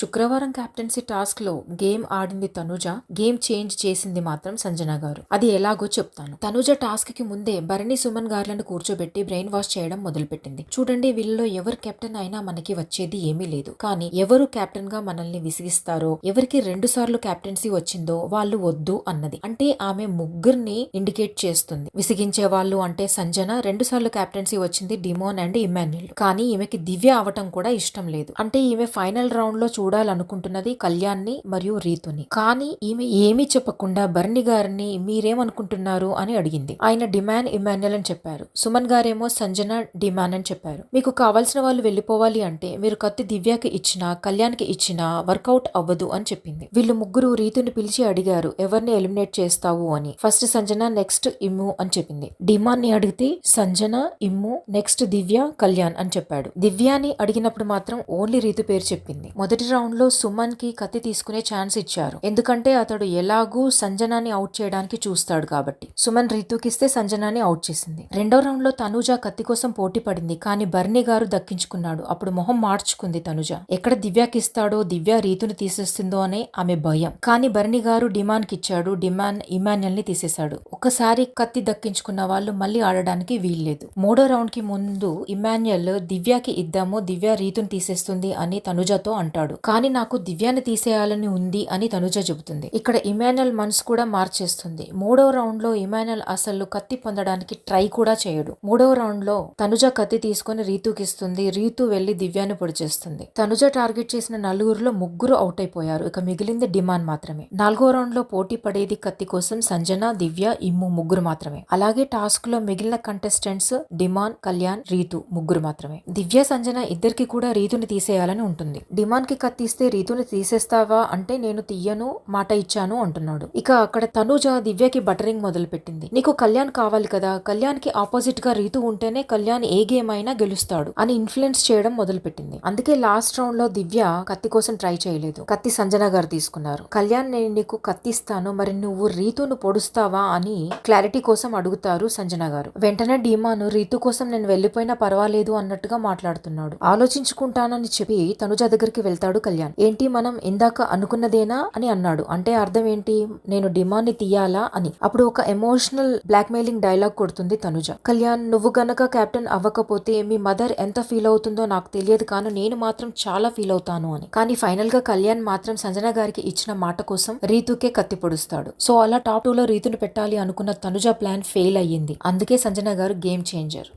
శుక్రవారం కెప్టెన్సీ టాస్క్లో గేమ్ ఆడింది తనుజ గేమ్ చేంజ్ చేసింది మాత్రం సంజన గారు. అది ఎలాగో చెప్తాను. తనుజ టాస్క్కి ముందే భరణి సుమన్ గార్లను కూర్చోబెట్టి బ్రెయిన్ వాష్ చేయడం మొదలుపెట్టింది. చూడండి వీళ్ళలో ఎవరు కెప్టెన్ అయినా మనకి వచ్చేది ఏమీ లేదు. కానీ ఎవరు కెప్టెన్గా మనల్ని విసిగిస్తారో ఎవరికి రెండు సార్లు కెప్టెన్సీ వచ్చిందో వాళ్ళు వద్దు అన్నది. అంటే ఆమె ముగ్గురిని ఇండికేట్ చేస్తుంది. విసిగించే వాళ్ళు అంటే సంజన రెండు సార్లు కెప్టెన్సీ వచ్చింది డిమోన్ అండ్ ఇమాన్యుల్ కానీ ఈమెకి దివ్య అవటం కూడా ఇష్టం లేదు. అంటే ఈమె ఫైనల్ రౌండ్లో చూడాలనుకుంటున్నది కళ్యాణ్ని మరియు రీతుని. కానీ ఈమె ఏమీ చెప్పకుండా బర్ని గారిని మీరేమనుకుంటున్నారు అని అడిగింది. ఆయన డిమాండ్ ఇమాన్యుల్ అని చెప్పారు. సుమన్ గారేమో సంజన డిమాండ్ అని చెప్పారు. మీకు కావాల్సిన వాళ్ళు వెళ్ళిపోవాలి అంటే మీరు కత్తి దివ్యకి ఇచ్చినా కళ్యాణ్కి ఇచ్చినా వర్కౌట్ అవ్వదు అని చెప్పింది. వీళ్ళు ముగ్గురు రీతుని పిలిచి అడిగారు ఎవరిని ఎలిమినేట్ చేస్తావు అని? ఫస్ట్ సంజన నెక్స్ట్ ఇమ్ము అని చెప్పింది. డిమాన్ని అడిగితే సంజన ఇమ్ము నెక్స్ట్ దివ్య కళ్యాణ్ అని చెప్పాడు. దివ్యాని అడిగినప్పుడు మాత్రం ఓన్లీ రీతు పేరు చెప్పింది. మొదటి రౌండ్లో సుమన్కి కత్తి తీసుకునే ఛాన్స్ ఇచ్చారు. ఎందుకంటే అతడు ఎలాగూ సంజనాని అవుట్ చేయడానికి చూస్తాడు కాబట్టి. సుమన్ రీతుకిస్తే సంజనాని అవుట్ చేసింది. రెండో రౌండ్లో తనుజ కత్తి కోసం పోటీ పడింది. కానీ బర్ని గారు దక్కించుకున్నాడు. అప్పుడు మొహం మార్చుకుంది తనుజ. ఎక్కడ దివ్యాకిస్తాడో దివ్య రీతుని తీసేస్తుందో అనే ఆమె భయం. కానీ బర్ని గారు డిమాండ్ ఇచ్చాడు. డిమాండ్ ఇమాన్యుల్ని తీసేశాడు. ఒకసారి కత్తి దక్కించుకున్న వాళ్ళు మళ్ళీ ఆడడానికి వీల్లేదు. మూడో రౌండ్కి ముందు ఇమాన్యుల్ దివ్యాకి ఇద్దాము దివ్య రీతుని తీసేస్తుంది అని తనుజతో అంటాడు. కానీ నాకు దివ్యాన్ని తీసేయాలని ఉంది అని తనుజ చెబుతుంది. ఇక్కడ ఇమాన్యుల్ మనసు కూడా మార్చేస్తుంది. మూడో రౌండ్లో ఇమాన్యుల్ అసలు కత్తి పొందడానికి ట్రై కూడా చేయడు. మూడో రౌండ్లో తనుజ కత్తి తీసుకుని రీతుకి ఇస్తుంది. రీతు వెళ్ళి దివ్యాన్ని పొడి చేస్తుంది. తనుజ టార్గెట్ చేసిన నలుగురులో ముగ్గురు అవుట్ అయిపోయారు. ఇక మిగిలింది డిమాండ్ మాత్రమే. నాలుగో రౌండ్లో పోటీ పడేది కత్తి కోసం సంజన దివ్య ఇమ్ము ముగ్గురు మాత్రమే. అలాగే టాస్క్లో మిగిలిన కంటెస్టెంట్స్ డిమాన్ కళ్యాణ్ రీతు ముగ్గురు మాత్రమే. దివ్య సంజన ఇద్దరికి కూడా రీతుని తీసేయాలని ఉంటుంది. డిమాన్కి తీస్తే రీతుని తీసేస్తావా? అంటే నేను తీయను మాట ఇచ్చాను అంటున్నాడు. ఇక అక్కడ తనుజ దివ్యకి బటరింగ్ మొదలు పెట్టింది నీకు కళ్యాణ్ కావాలి కదా? కళ్యాణ్కి ఆపోజిట్గా రీతు ఉంటేనే కళ్యాణ్ ఏ గేమ్ అయినా గెలుస్తాడు అని ఇన్ఫ్లుయెన్స్ చేయడం మొదలు పెట్టింది అందుకే లాస్ట్ రౌండ్లో దివ్య కత్తి కోసం ట్రై చేయలేదు. కత్తి సంజన గారు తీసుకున్నారు. కళ్యాణ్ నేను నీకు కత్తిస్తాను మరి నువ్వు రీతును పొడుస్తావా అని క్లారిటీ కోసం అడుగుతారు సంజన గారు. వెంటనే డీమాను రీతు కోసం నేను వెళ్ళిపోయినా పర్వాలేదు అన్నట్టుగా మాట్లాడుతున్నాడు. ఆలోచించుకుంటానని చెప్పి తనుజ దగ్గరికి వెళ్తాడు కళ్యాణ్. ఏంటి మనం ఇందాక అనుకున్నదేనా అని అన్నాడు. అంటే అర్థం ఏంటి? నేను డిమాండ్ని తీయాలా అని. అప్పుడు ఒక ఎమోషనల్ బ్లాక్ మెయిలింగ్ డైలాగ్ కొడుతుంది తనుజ. కళ్యాణ్ నువ్వు గనక కెప్టెన్ అవ్వకపోతే మీ మదర్ ఎంత ఫీల్ అవుతుందో నాకు తెలియదు కానీ నేను మాత్రం చాలా ఫీల్ అవుతాను అని. కానీ ఫైనల్గా కళ్యాణ్ మాత్రం సంజన గారికి ఇచ్చిన మాట కోసం రీతుకే కత్తి పొడుస్తాడు. సో అలా టాప్ టూ లో రీతును పెట్టాలి అనుకున్న తనుజ ప్లాన్ ఫెయిల్ అయ్యింది. అందుకే సంజన గారు గేమ్ చేంజర్.